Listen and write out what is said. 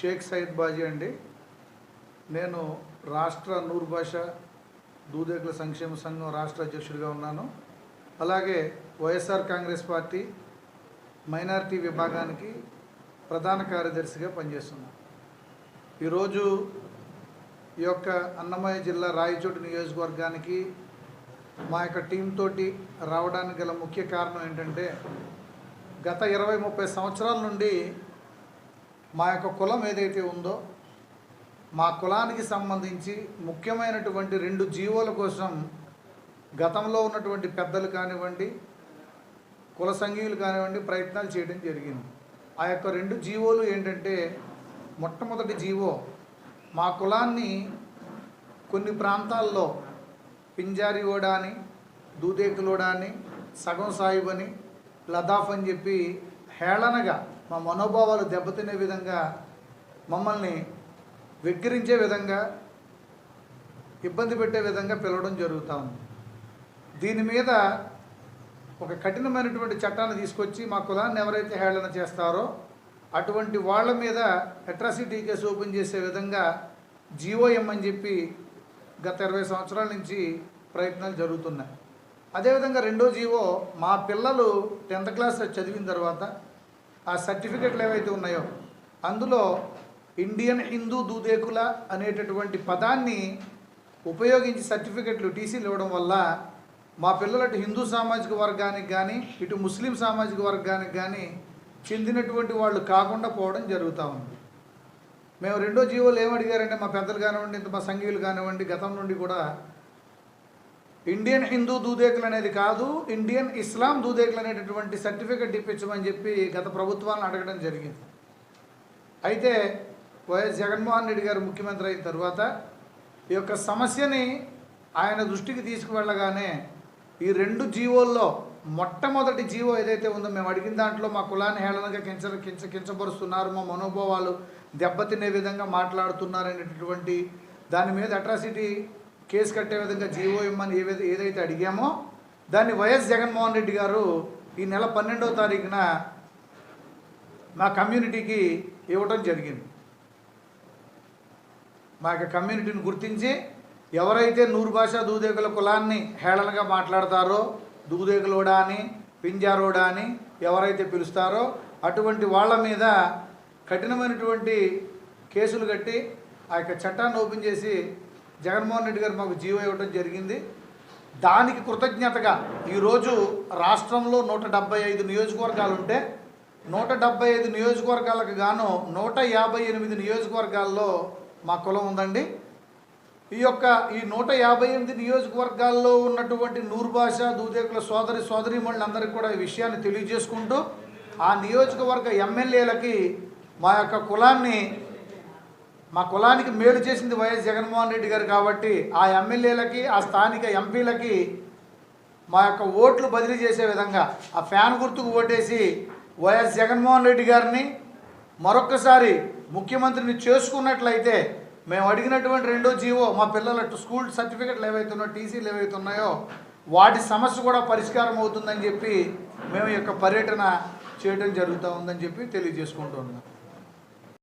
షేక్ సయద్ బాజీ అండి. నేను రాష్ట్ర నూరు భాష దూదేకుల సంక్షేమ సంఘం రాష్ట్ర అధ్యక్షుడిగా ఉన్నాను. అలాగే వైఎస్ఆర్ కాంగ్రెస్ పార్టీ మైనారిటీ విభాగానికి ప్రధాన కార్యదర్శిగా పనిచేస్తున్నాను. ఈరోజు ఈ యొక్క అన్నమయ్య జిల్లా రాయచోటి నియోజకవర్గానికి మా యొక్క టీంతో రావడానికి గల ముఖ్య కారణం ఏంటంటే గత ఇరవై ముప్పై సంవత్సరాల నుండి మా యొక్క కులం ఏదైతే ఉందో మా కులానికి సంబంధించి ముఖ్యమైనటువంటి రెండు జీవోల కోసం గతంలో ఉన్నటువంటి పెద్దలు కానివ్వండి కుల సంఘీయులు కానివ్వండి ప్రయత్నాలు చేయడం జరిగింది. ఆ యొక్క రెండు జీవోలు ఏంటంటే మొట్టమొదటి జీవో మా కులాన్ని కొన్ని ప్రాంతాల్లో పింజారి ఓడా అని దూదేకులోడా అని సగం సాయిబ్ అని లదాఫ్ అని చెప్పి హేళనగా మా మనోభావాలు దెబ్బతినే విధంగా మమ్మల్ని వెక్కిరించే విధంగా ఇబ్బంది పెట్టే విధంగా పిలవడం జరుగుతూ ఉంది. దీని మీద ఒక కఠినమైనటువంటి చట్టాన్ని తీసుకొచ్చి మా కులాన్ని ఎవరైతే హేళన చేస్తారో అటువంటి వాళ్ళ మీద అట్రాసిటీ కేసు ఓపెన్ చేసే విధంగా జీఓఎం అని చెప్పి గత ఇరవై సంవత్సరాల నుంచి ప్రయత్నాలు జరుగుతున్నాయి. అదేవిధంగా రెండో జీవో మా పిల్లలు టెన్త్ క్లాస్ చదివిన తర్వాత ఆ సర్టిఫికెట్లు ఏవైతే ఉన్నాయో అందులో ఇండియన్ హిందూ దూదేకుల అనేటటువంటి పదాన్ని ఉపయోగించి సర్టిఫికెట్లు టీసీలు ఇవ్వడం వల్ల మా పిల్లలు అటు హిందూ సామాజిక వర్గానికి కానీ ఇటు ముస్లిం సామాజిక వర్గానికి కానీ చెందినటువంటి వాళ్ళు కాకుండా పోవడం జరుగుతూ ఉంది. మేము రెండో జీవోలు ఏమడిగారంటే మా పెద్దలు కానివ్వండి ఇంత మా సంఘీయులు కానివ్వండి గతం నుండి కూడా ఇండియన్ హిందూ దూదేకులు అనేది కాదు ఇండియన్ ఇస్లాం దూదేకులు అనేటటువంటి సర్టిఫికెట్ ఇప్పించమని చెప్పి గత ప్రభుత్వాలను అడగడం జరిగింది. అయితే వైఎస్ జగన్మోహన్ రెడ్డి గారు ముఖ్యమంత్రి అయిన తర్వాత ఈ యొక్క సమస్యని ఆయన దృష్టికి తీసుకువెళ్ళగానే ఈ రెండు జీవోల్లో మొట్టమొదటి జీవో ఏదైతే ఉందో మేము అడిగిన దాంట్లో మా కులాన్ని హేళనగా కించ కించ కించపరుస్తున్నారు మా మనోభావాలు దెబ్బతినే విధంగా మాట్లాడుతున్నారనేటటువంటి దాని మీద అట్రాసిటీ కేసు కట్టే విధంగా జీవో ఇమ్మని ఏ ఏదైతే అడిగామో దాన్ని వైఎస్ జగన్మోహన్ రెడ్డి గారు ఈ నెల పన్నెండవ తారీఖున మా కమ్యూనిటీకి ఇవ్వటం జరిగింది. మా యొక్క కమ్యూనిటీని గుర్తించి ఎవరైతే నూరు భాష దూదేకుల కులాన్ని హేళనగా మాట్లాడతారో దూదేకులోడా అని పింజారోడా అని ఎవరైతే పిలుస్తారో అటువంటి వాళ్ళ మీద కఠినమైనటువంటి కేసులు కట్టి ఆ యొక్క చట్టాన్ని ఓపెన్ చేసి జగన్మోహన్ రెడ్డి గారు మాకు జీవో ఇవ్వడం జరిగింది. దానికి కృతజ్ఞతగా ఈరోజు రాష్ట్రంలో నూట డెబ్బై ఐదు నియోజకవర్గాలు ఉంటే నూట డెబ్బై ఐదు నియోజకవర్గాలకు గాను నూట యాభై ఎనిమిది నియోజకవర్గాల్లో మా కులం ఉందండి. ఈ యొక్క ఈ నూట యాభై ఎనిమిది నియోజకవర్గాల్లో ఉన్నటువంటి నూర్భాష దూదేకుల సోదరి సోదరీమణులందరికీ కూడా ఈ విషయాన్ని తెలియజేసుకుంటూ ఆ నియోజకవర్గ ఎమ్మెల్యేలకి మా యొక్క కులాన్ని మా కులానికి మేలు చేసింది వైఎస్ జగన్మోహన్ రెడ్డి గారు కాబట్టి ఆ ఎమ్మెల్యేలకి ఆ స్థానిక ఎంపీలకి మా యొక్క ఓట్లు బదిలీ చేసే విధంగా ఆ ఫ్యాన్ గుర్తుకు ఓటేసి వైఎస్ జగన్మోహన్ రెడ్డి గారిని మరొక్కసారి ముఖ్యమంత్రిని చేసుకున్నట్లయితే మేము అడిగినటువంటి రెండో జీవో మా పిల్లల స్కూల్ సర్టిఫికెట్లు ఏవైతే ఉన్నాయో టీసీలు ఏవైతే ఉన్నాయో వాటి సమస్య కూడా పరిష్కారం అవుతుందని చెప్పి మేము యొక్క పర్యటన చేయడం జరుగుతూ ఉందని చెప్పి తెలియజేసుకుంటున్నాం